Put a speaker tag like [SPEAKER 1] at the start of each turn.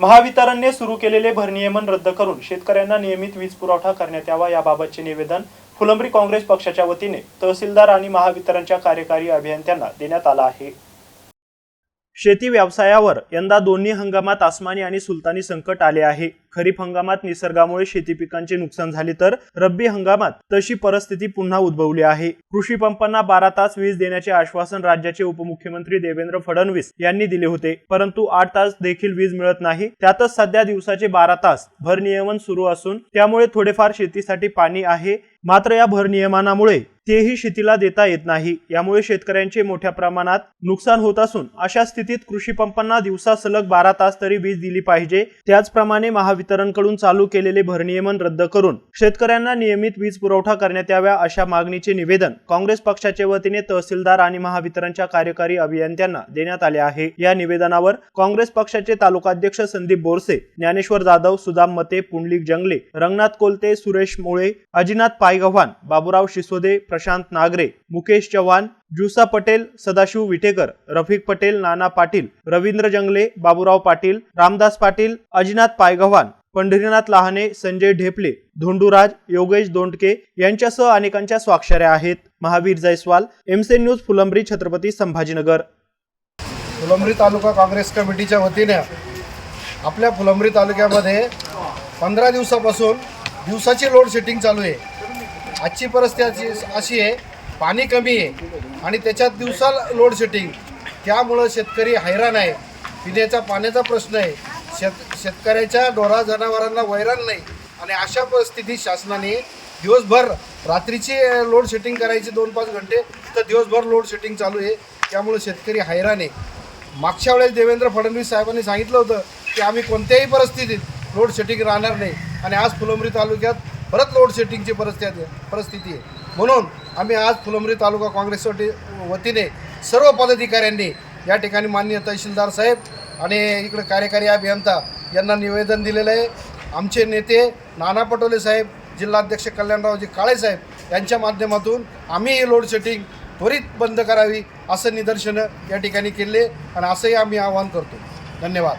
[SPEAKER 1] महावितरणने सुरू केलेले भरनियमन रद्द करून शेतकऱ्यांना नियमित वीज पुरवठा करण्यात यावा याबाबतचे निवेदन फुलंब्री काँग्रेस पक्षाच्या वतीने तहसीलदार आणि महावितरणच्या कार्यकारी अभियंत्यांना देण्यात आला आहे. शेती व्यवसायावर यंदा दोन्ही हंगामात आसमानी आणि सुलतानी संकट आले आहे. खरीप हंगामात निसर्गामुळे शेती पिकांचे नुकसान झाले तर रब्बी हंगामात तशी परिस्थिती पुन्हा उद्भवली आहे. कृषी पंपांना बारा तास वीज देण्याचे आश्वासन राज्याचे उपमुख्यमंत्री देवेंद्र फडणवीस यांनी दिले होते. परंतु आठ तास देखील वीज मिळत नाही. त्यातच सध्या दिवसाचे बारा तास भरनियमन सुरू असून त्यामुळे थोडेफार शेतीसाठी पाणी आहे. मात्र या भरनियमनामुळे तेही शेतीला देता येत नाही. यामुळे शेतकऱ्यांचे मोठ्या प्रमाणात नुकसान होत असून अशा स्थितीत कृषी पंपांना दिवसा सलग बारा तास तरी वीज दिली पाहिजे. त्याचप्रमाणे महावितरणकडून चालू केलेले भरनियमन रद्द करून शेतकऱ्यांना नियमित वीज पुरवठा करण्यात याव्या अशा मागणीचे निवेदन काँग्रेस पक्षाच्या वतीने तहसीलदार आणि महावितरणच्या कार्यकारी अभियंत्यांना देण्यात आले आहे. या निवेदनावर काँग्रेस पक्षाचे तालुकाध्यक्ष संदीप बोरसे ज्ञानेश्वर जाधव सुदाम मते पुंडलिक जंगले रंगनाथ कोलते सुरेश मोळे अजिनाथ पायगव्हाण बाबुराव शिसोदे प्रशांत नागरे मुकेश चव्हाण जुसा पटेल सदाशिव विटेकर रफिक पटेल नाना पाटील रवींद्र जंगले बाबूराव पाटील रामदास पाटील अजिनाथ पायगव्हाण पंढरीनाथ लहाने संजय ढेपले धोंडूराज योगेश दोंडके यांच्यासह अनेकांच्या स्वाक्षऱ्या आहेत. महावीर जयस्वाल एमसेन न्यूज फुलंब्री छत्रपती संभाजीनगर.
[SPEAKER 2] फुलंब्री तालुका काँग्रेस कमिटीच्या वतीने आपल्या फुलंब्री तालुक्यामध्ये पंधरा दिवसापासून दिवसाची लोड शेटिंग चालू आहे. आजची परिस्थिती अशी- अशी आहे पाणी कमी आहे आणि त्याच्यात दिवसा लोडशेडिंग त्यामुळं शेतकरी हैराण आहे. पिण्याचा पाण्याचा प्रश्न आहे. शेत शेतकऱ्याच्या डोरा जनावरांना वैराण नाही. आणि अशा परिस्थितीत शासनाने दिवसभर रात्रीची लोड शेटिंग करायची दोन पाच घंटे तर दिवसभर लोड शेटिंग चालू आहे. त्यामुळे शेतकरी हैराण आहे. मागच्या वेळेस देवेंद्र फडणवीस साहेबांनी सांगितलं होतं की आम्ही कोणत्याही परिस्थितीत लोड शेटिंग राहणार नाही. आणि आज फुलंबरी तालुक्यात परत लोड शेटिंगची परिस्थिती परिस्थिती आहे. म्हणून आम्ही आज फुलंब्री तालुका काँग्रेस वतीने सर्व पदाधिकाऱ्यांनी या ठिकाणी माननीय तहसीलदार साहेब आणि इकडे कार्यकारी अभियंता यांना निवेदन दिलेलं आहे. आमचे नेते नाना पटोले साहेब जिल्हाध्यक्ष कल्याणरावजी काळे साहेब यांच्या माध्यमातून आम्ही ही लोड शेटिंग त्वरित बंद करावी असं निदर्शनं या ठिकाणी केले आणि असंही आम्ही आवाहन करतो. धन्यवाद.